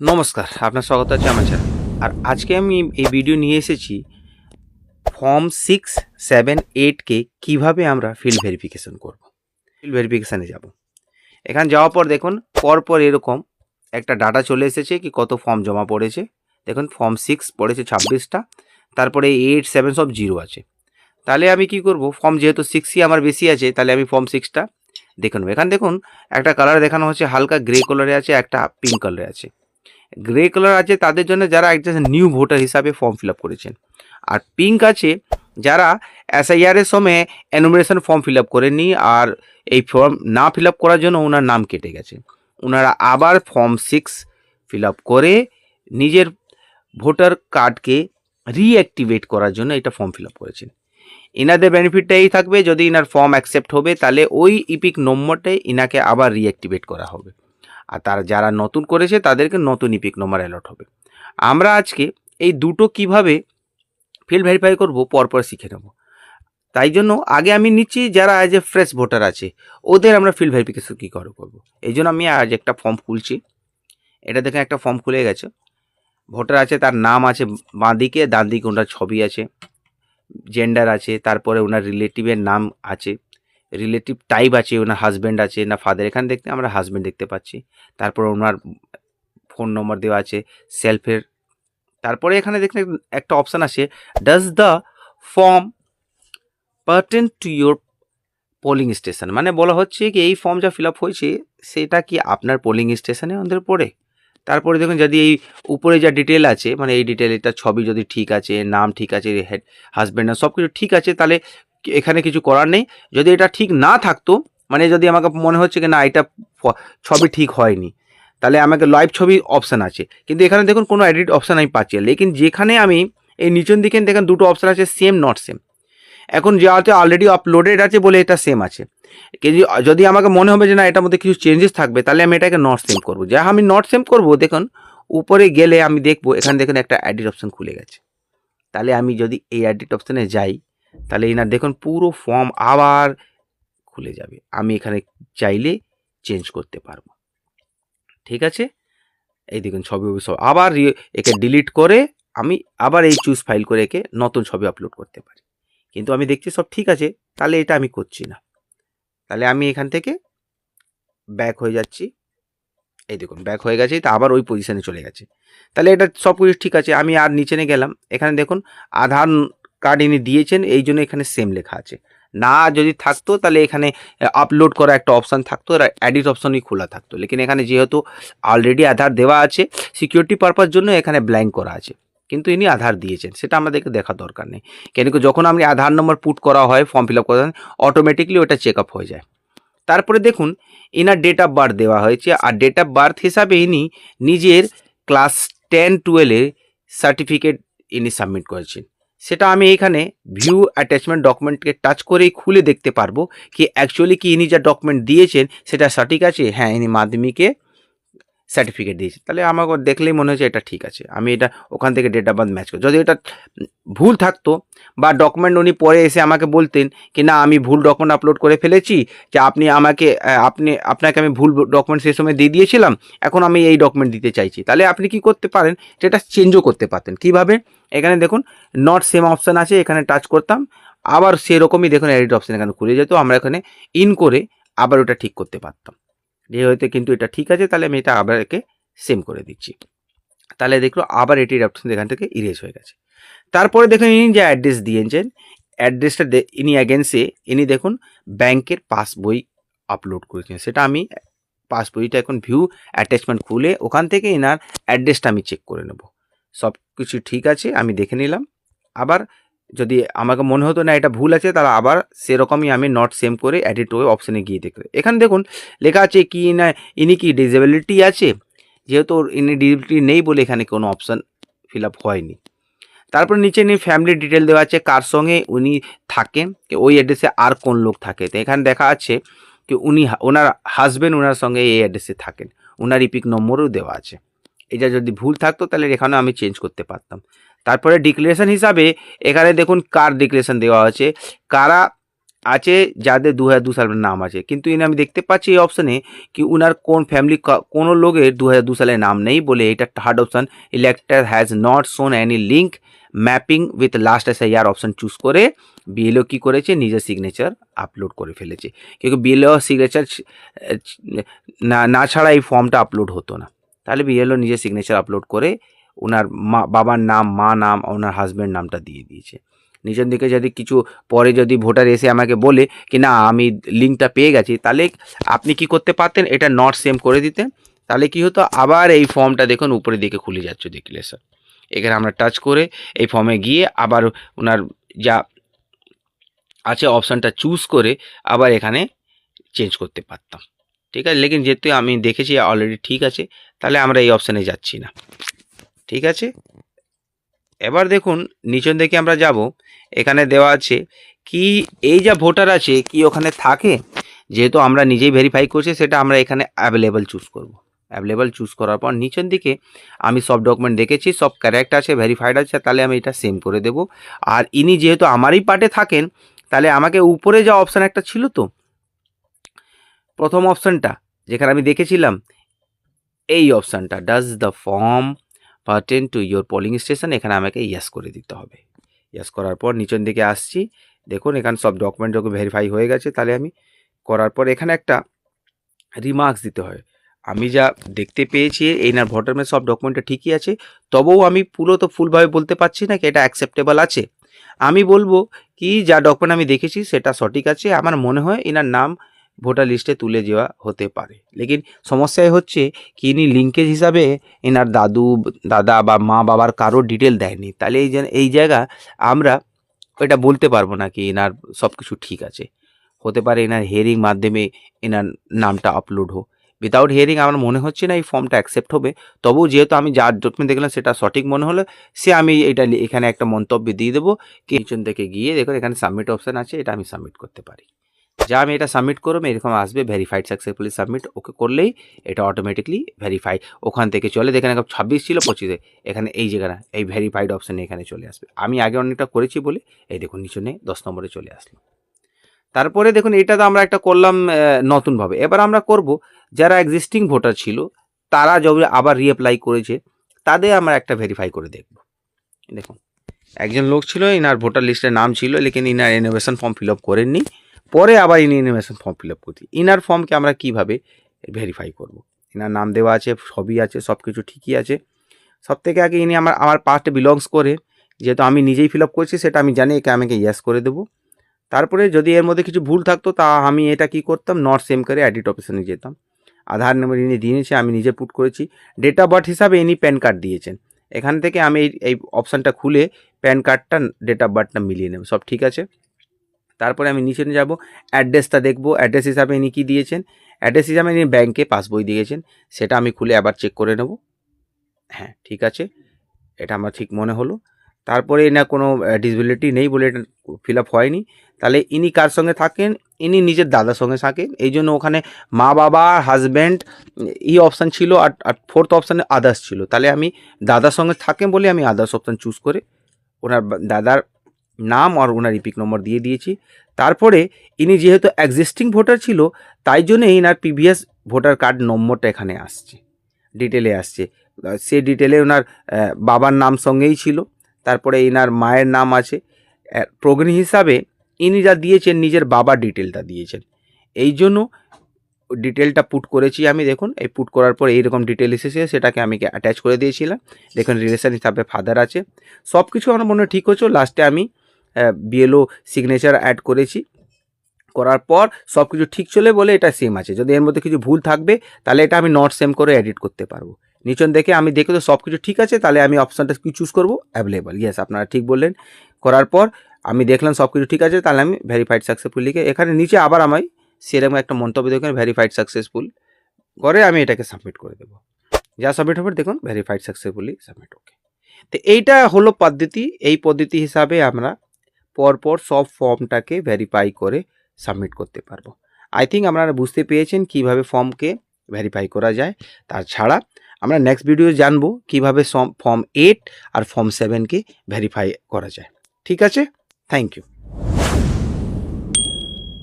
নমস্কার, আপনার স্বাগত আছে আমার চ্যানেল আর আজকে আমি এই ভিডিও নিয়ে এসেছি ফর্ম সিক্স সেভেন এইটকে কীভাবে আমরা ফিল্ড ভেরিফিকেশন করব। ফিল্ড ভেরিফিকেশানে যাব। এখানে যাওয়ার পর দেখুন, পরপর এরকম একটা ডাটা চলে এসেছে কি কত ফর্ম জমা পড়েছে। দেখুন ফর্ম সিক্স পড়েছে ছাব্বিশটা, তারপরে এইট সেভেন সব জিরো আছে। তাহলে আমি কি করব? ফর্ম যেহেতু সিক্সই আমার বেশি আছে, তাহলে আমি ফর্ম সিক্সটা দেখে নেব। এখানে দেখুন, একটা কালার দেখানো হচ্ছে, হালকা গ্রে কালারে আছে, একটা পিঙ্ক কালারে আছে। গ্রে কালার আছে, তাদের জন্য যারা একজন নিউ ভোটার হিসাবে ফর্ম ফিল আপ করেছেন। আর পিঙ্ক আছে, যারা এসআইআরের সময় এনুমারেশন ফর্ম ফিল আপ করেননি, আর এই ফর্ম না ফিল আপ করার জন্য ওনার নাম কেটে গেছে। ওনারা আবার ফর্ম সিক্স ফিল আপ করে নিজের ভোটার কার্ডকে রিঅ্যাক্টিভেট করার জন্য এটা ফর্ম ফিল আপ করেছেন। এনাদের বেনিফিটটা এই থাকবে, যদি ইনার ফর্ম অ্যাকসেপ্ট হবে, তাহলে ওই ইপিক নম্বরটাই ইনাকে আবার রিঅ্যাক্টিভেট করা হবে। আর তার যারা নতুন করেছে তাদেরকে নতুন ইপিক নম্বর অ্যালট হবে। আমরা আজকে এই দুটো কীভাবে ফিল্ড ভেরিফাই করব পরপর শিখে নেব। তাই জন্য আগে আমি নিচ্ছি যারা আজ এ ফ্রেশ ভোটার আছে, ওদের আমরা ফিল্ড ভেরিফিকেশন কী করে করব? এই জন্য আমি আজ একটা ফর্ম খুলছি। এটা দেখে একটা ফর্ম খুলে গেছে। ভোটার আছে, তার নাম আছে বাঁ দিকে ডান দিকে ওনার ছবি আছে জেন্ডার আছে, তারপরে ওনার রিলেটিভের নাম আছে। রিলেটিভ টাইপ আছে ওনার হাজব্যান্ড আছে, না ফাদার এখানে দেখতে আমরা হাজব্যান্ড দেখতে পাচ্ছি। তারপর ওনার ফোন নম্বর দেওয়া আছে সেলফের তারপরে এখানে দেখলে একটা অপশান আছে does the form pertain to your polling station মানে বলা হচ্ছে কি, এই ফর্ম যা ফিল আপ হয়েছে, সেটা কি আপনার পোলিং স্টেশনে আমাদের পড়ে? তারপরে দেখুন, যদি এই উপরে যা ডিটেল আছে মানে এই ডিটেল এটা ছবি যদি ঠিক আছে, নাম ঠিক আছে হেড হাজব্যান্ড সব কিছু ঠিক আছে, তাহলে এখানে কিছু করার নেই। যদি এটা ঠিক না থাকতো মানে যদি আমাকে মনে হচ্ছে কি না, এটা ছবি ঠিক হয়নি, তাহলে আমাকে লাইভ ছবি অপশান আছে। কিন্তু এখানে দেখুন কোনো এডিট অপশান আমি পাচ্ছি লেকিন যেখানে আমি এই নিচের দিকে দেখেন দুটো অপশান আছে সেম নট সেম এখন যাতে অলরেডি আপলোডেড আছে বলে এটা সেম আছে। যদি আমাকে মনে হবে যে না, এটার মধ্যে কিছু চেঞ্জেস থাকবে, তাহলে আমি এটাকে নট সেম করব। যা আমি নট সেম করব, দেখুন, উপরে গেলে আমি দেখব, এখানে দেখুন একটা অ্যাডিট অপশান খুলে গেছে। তাহলে আমি যদি এই অ্যাডিট অপশানে যাই তাহলে এনার দেখুন পুরো ফর্ম আবার খুলে যাবে। আমি এখানে চাইলে চেঞ্জ করতে পারব। ঠিক আছে? এই দেখুন ছবি সব আবার একে ডিলিট করে আমি আবার এই চুজ ফাইল করে একে নতুন ছবি আপলোড করতে পারি। কিন্তু আমি দেখছি সব ঠিক আছে, তাহলে এটা আমি করছি না। তাহলে আমি এখান থেকে ব্যাক হয়ে যাচ্ছি। এই দেখুন ব্যাক হয়ে গেছে, তা আবার ওই পজিশানে চলে গেছে। তাহলে এটা সব কিছু ঠিক আছে, আমি আর নিচে গেলাম। এখানে দেখুন আধার কার্ড ইনি দিয়েছেন, এই জন্য এখানে সেম লেখা আছে। না যদি থাকতো, তাহলে এখানে আপলোড করা একটা অপশান থাকতো, আর অ্যাডিট অপশনই খোলা থাকতো। লেকিন এখানে যেহেতু অলরেডি আধার দেওয়া আছে সিকিউরিটি পারপাস জন্য এখানে ব্ল্যাঙ্ক করা আছে। কিন্তু ইনি আধার দিয়েছেন, সেটা আমাদেরকে দেখার দরকার নেই। কেন কি যখন আপনি আধার নম্বর পুট করা হয় ফর্ম ফিল আপ করা অটোমেটিকলি ওটা চেক আপ হয়ে যায়। তারপরে দেখুন, ইনার ডেট অফ বার্থ দেওয়া হয়েছে, আর ডেট অফ বার্থ হিসাবে ইনি নিজের ক্লাস টেন টুয়েলভের সার্টিফিকেট ইনি সাবমিট করেছেন। সেটা আমি এখানে ভিউ অ্যাটাচমেন্ট ডকুমেন্টকে টাচ করেই খুলে দেখতে পারব, কি অ্যাকচুয়ালি কি ইনি যা ডকুমেন্ট দিয়েছেন সেটা সঠিক আছে? হ্যাঁ ইনি মাধ্যমিকে সার্টিফিকেট দিয়েছে। তাহলে আমাকে দেখলেই মনে হচ্ছে এটা ঠিক আছে। আমি এটা ওখান থেকে ডেট অফ বার্থ ম্যাচ করি। যদি এটা ভুল থাকতো বা ডকুমেন্ট উনি পরে এসে আমাকে বলতেন কি, না, আমি ভুল ডকুমেন্ট আপলোড করে ফেলেছি, যে আপনি আমাকে আপনি, আপনাকে আমি ভুল ডকুমেন্ট সেই সময় দিয়ে দিয়েছিলাম, এখন আমি এই ডকুমেন্ট দিতে চাইছি। তাহলে আপনি কি করতে পারেন? সেটা চেঞ্জও করতে পারতেন। কীভাবে? এখানে দেখুন নট সেম অপশান আছে, এখানে টাচ করতাম। আবার সেরকমই দেখুন এডিট অপশান এখানে খুলে যেত। আমরা এখানে ইন করে আবার ওটা ঠিক করতে পারতাম। হয়তো কিন্তু এটা ঠিক আছে, তাহলে আমি এটা আবার একে সেম করে দিচ্ছি। তাহলে দেখল আবার এটির অপশান এখান থেকে ইরেজ হয়ে গেছে। তারপরে দেখুন ইনি যে অ্যাড্রেস দিয়েছেন অ্যাড্রেসটা ইনি অ্যাগেন্সে ইনি দেখুন ব্যাংকের পাসবই আপলোড করেছেন। সেটা আমি পাসবইটা এখন ভিউ অ্যাটাচমেন্ট খুলে ওখান থেকে এনার অ্যাড্রেসটা আমি চেক করে নেব। সব কিছু ঠিক আছে, আমি দেখে নিলাম। আবার যদি আমাকে মনে হতো, না, এটা ভুল আছে, তাহলে আবার সেরকমই আমি নট সেম করে এডিট ওয়ে অপশানে গিয়ে দেখতে এখানে দেখুন, লেখা আছে কি না, ইনি কি ডিসেবিলিটি আছে? যেহেতু ইনি ডিসেবিলিটি নেই বলে এখানে কোনো অপশান ফিল আপ হয়নি। তারপর নিচে নিয়ে ফ্যামিলি ডিটেল দেওয়া আছে, কার সঙ্গে উনি থাকেন ওই অ্যাড্রেসে আর কোন লোক থাকে। তো এখানে দেখা আছে কি উনি ওনার হাজবেন্ড ওনার সঙ্গে এই অ্যাড্রেসে থাকেন ওনার ইপিক নম্বরও দেওয়া আছে। এটা যদি ভুল থাকতো, তাহলে এখানে আমি চেঞ্জ করতে পারতাম। তারপরে ডিক্লারেশন হিসাবে এখানে দেখুন কার ডিক্লারেশন দেওয়া আছে কারা আছে যাদের দু হাজার দু সালের নাম আছে। কিন্তু এনে আমি দেখতে পাচ্ছি এই অপশানে কি উনার কোন ফ্যামিলি কোনো লোকের দু হাজার দু সালের নাম নেই বলে এটা third option elector has not shown any link mapping with last S I R option choose করে বিএলও কী করেছে, নিজের সিগনেচার আপলোড করে ফেলেছে। কিন্তু বিএলও সিগনেচার না না ছাড়া এই ফর্মটা আপলোড হতো না। তাহলে বিএলও নিজের সিগনেচার আপলোড করে ওনার মা, বাবার নাম, মা নাম, ওনার হাজব্যান্ড নামটা দিয়ে দিয়েছে। নিচের দিকে যদি কিছু পরে যদি ভোটার এসে আমাকে বলে কি না, আমি লিঙ্কটা পেয়ে গেছি, তাহলে আপনি কি করতে পারতেন? এটা নট সেম করে দিতেন। তাহলে কি হতো? আবার এই ফর্মটা দেখুন, উপরের দিকে খুলে যাচ্ছে, দেখলে স্যার এখানে আমরা টাচ করে এই ফর্মে গিয়ে আবার ওনার যা আছে অপশানটা চুজ করে আবার এখানে চেঞ্জ করতে পারতাম। ঠিক আছে? লেকিন যেহেতু আমি দেখেছি অলরেডি ঠিক আছে, তাহলে আমরা এই অপশানে যাচ্ছি না। ঠিক আছে? এবার দেখুন, নিচন দিকে আমরা যাব। এখানে দেওয়া আছে কি, এই যা ভোটার আছে, কি ওখানে থাকে? যেহেতু আমরা নিজেই ভেরিফাই করছি, সেটা আমরা এখানে অ্যাভেলেবল চুজ করব। অ্যাভেলেবল চুজ করার পর নিচের দিকে আমি সব ডকুমেন্ট দেখেছি, সব কারেক্ট আছে ভেরিফাইড আছে, তাহলে আমি এটা সেম করে দেব। আর ইনি যেহেতু আমারই পার্টে থাকেন, তাহলে আমাকে উপরে যা অপশান একটা ছিল তো? প্রথম অপশানটা যেখানে আমি দেখেছিলাম, এই অপশানটা does the form pertain to your polling station এখানে আমাকে ইয়েস করে দিতে হবে। ইয়েস করার পর নিচের দিকে আসছি, দেখুন এখানে সব ডকুমেন্ট যখন ভেরিফাই হয়ে গেছে, তাহলে আমি করার পর এখানে একটা রিমার্কস দিতে হয়। আমি যা দেখতে পেয়েছি না ভোটার মেয়ে সব ডকুমেন্টটা ঠিকই আছে, তবুও আমি পুরো তো ফুলভাবে বলতে পারছি না কি এটা অ্যাকসেপ্টেবল আছে। আমি বলব কি যা ডকুমেন্ট আমি দেখেছি সেটা সঠিক আছে, আমার মনে হয় এনার নাম ভোটার লিস্টে তুলে দেওয়া হতে পারে। লেকিন সমস্যায় হচ্ছে কি, ইনি লিঙ্কেজ হিসাবে এনার দাদু, দাদা বা মা বাবার কারোর ডিটেল দেয়নি। তাহলে এই এই জায়গা আমরা এটা বলতে পারব না কি এনার সব কিছু ঠিক আছে। হতে পারে এনার হিয়ারিং মাধ্যমে এনার নামটা আপলোড হোক। উইদাউট হিয়ারিং আমার মনে হচ্ছে না এই ফর্মটা অ্যাকসেপ্ট হবে। তবুও যেহেতু আমি যার ডকুমেন্ট দেখলাম সেটা সঠিক মনে হলো, সে আমি এটা এখানে একটা মন্তব্য দিয়ে দেবো। কিচেন থেকে গিয়ে দেখুন এখানে সাবমিট অপশান আছে, এটা আমি সাবমিট করতে পারি। যা আমি এটা সাবমিট করব, এরকম আসবে ভেরিফাইড সাকসেসফুলি সাবমিট ওকে করলেই এটা অটোমেটিকলি ভেরিফাই ওখান থেকে চলে দেখেন এখন ছাব্বিশ ছিল, পঁচিশে, এখানে এই জায়গাটা, এই ভেরিফাইড অপশানে এখানে চলে আসবে। আমি আগে অনেকটা করেছি বলে, এই দেখুন নিচনে দশ নম্বরে চলে আসলো তারপরে দেখুন, এটা তো আমরা একটা করলাম নতুনভাবে। এবার আমরা করব, যারা এক্সিস্টিং ভোটার ছিল, তারা যবে আবার রিঅ্যাপ্লাই করেছে, তাদের আমরা একটা ভেরিফাই করে দেখব। দেখুন, একজন লোক ছিল, ইনার ভোটার লিস্টের নাম ছিল, লেকিন ইনার ইনোভেশন ফর্ম ফিল আপ করেননি। পরে আবার ইনি ইনোভেশন ফর্ম ফিল আপ করছি। ইনার ফর্মকে আমরা কীভাবে ভেরিফাই করব? ইনার নাম দেওয়া আছে, সবই আছে সব কিছু ঠিকই আছে। সব থেকে আগে ইনি আমার আমার পার্টে বিলংস করে, যেহেতু আমি নিজেই ফিল আপ করছি, সেটা আমি জানি, একে আমাকে ইয়েস করে দেবো। তারপরে যদি এর মধ্যে কিছু ভুল থাকতো, তা আমি এটা কি করতাম? নট সেম করে অ্যাডিট অপশানে যেতাম। আধার নম্বর ইনি দিয়েছে, আমি নিজে পুট করেছি। ডেট অফ বার্থ হিসাবে ইনি প্যান কার্ড দিয়েছেন। এখান থেকে আমি এই অপশানটা খুলে প্যান কার্ডটা ডেট অফ বার্থটা মিলিয়ে নেব। সব ঠিক আছে? তারপরে আমি নিচে যাব অ্যাড্রেসটা দেখব অ্যাড্রেস হিসাবে ইনি কী দিয়েছেন? অ্যাড্রেস হিসাবে ইনি ব্যাংকে পাসবই দিয়েছেন, সেটা আমি খুলে আবার চেক করে নেব। হ্যাঁ ঠিক আছে, এটা আমার ঠিক মনে হলো। তারপরে না কোনো ডিসবিলিটি নেই বলে এটা ফিল আপ হয়নি। তাহলে ইনি কার সঙ্গে থাকেন? ইনি নিজের দাদার সঙ্গে থাকেন। এই জন্য ওখানে মা বাবা হাজব্যান্ড এই অপশান ছিল আর ফোর্থ অপশানে আদার্স ছিল। তাহলে আমি দাদার সঙ্গে থাকেন বলে আমি আদার্স অপশান চুজ করে, ওনার দাদার নাম আর ওনার ইপিক নম্বর দিয়ে দিয়েছি। তারপরে ইনি যেহেতু এক্সিস্টিং ভোটার ছিল, তাই জন্য ইনার প্রিভিয়াস ভোটার কার্ড নম্বরটা এখানে আসছে ডিটেলে আসছে। সে ডিটেলে ওনার বাবার নাম সঙ্গেই ছিল, তারপরে ইনার মায়ের নাম আছে। প্রগ্নি হিসাবে ইনি যা দিয়েছেন, নিজের বাবার ডিটেলটা দিয়েছেন। এই জন্য ডিটেলটা পুট করেছি আমি, দেখুন, এই পুট করার পর এইরকম ডিটেল এসেছে, সেটাকে আমি অ্যাটাচ করে দিয়েছিলাম। দেখুন রিলেশন হিসাবে ফাদার আছে। সব কিছু আমার মনে ঠিক হচ্ছে লাস্টে আমি বিএলও সিগনেচার অ্যাড করেছি। করার পর সব কিছু ঠিক চলে বলে এটা সেম আছে। যদি এর মধ্যে কিছু ভুল থাকবে, তাহলে এটা আমি নট সেম করে এডিট করতে পারব। নিচন দেখে আমি দেখে তো সব কিছু ঠিক আছে, তাহলে আমি অপশানটা কি চুজ করব? অ্যাভেলেবল ইয়েস আপনারা ঠিক বললেন। করার পর আমি দেখলাম সব কিছু ঠিক আছে, তাহলে আমি ভেরিফাইড সাকসেসফুল লিখে এখানে নিচে আবার আমি সেরকম একটা মন্তব্য দেখুন ভেরিফাইড সাকসেসফুল করে আমি এটাকে সাবমিট করে দেবো। যা সাবমিট হবে, দেখুন ভেরিফাইড সাকসেসফুলি সাবমিট ওকে তো এইটা হলো পদ্ধতি। এই পদ্ধতি হিসাবে আমরা পরপর সব ফর্মটাকে ভেরিফাই করে সাবমিট করতে পারব। আই থিঙ্ক আপনারা বুঝতে পেরেছেন কীভাবে ফর্মকে ভেরিফাই করা যায়। তাছাড়া আমরা নেক্সট ভিডিও জানব কীভাবে ফর্ম এইট আর ফর্ম সেভেনকে ভেরিফাই করা যায়। ঠিক আছে? Thank you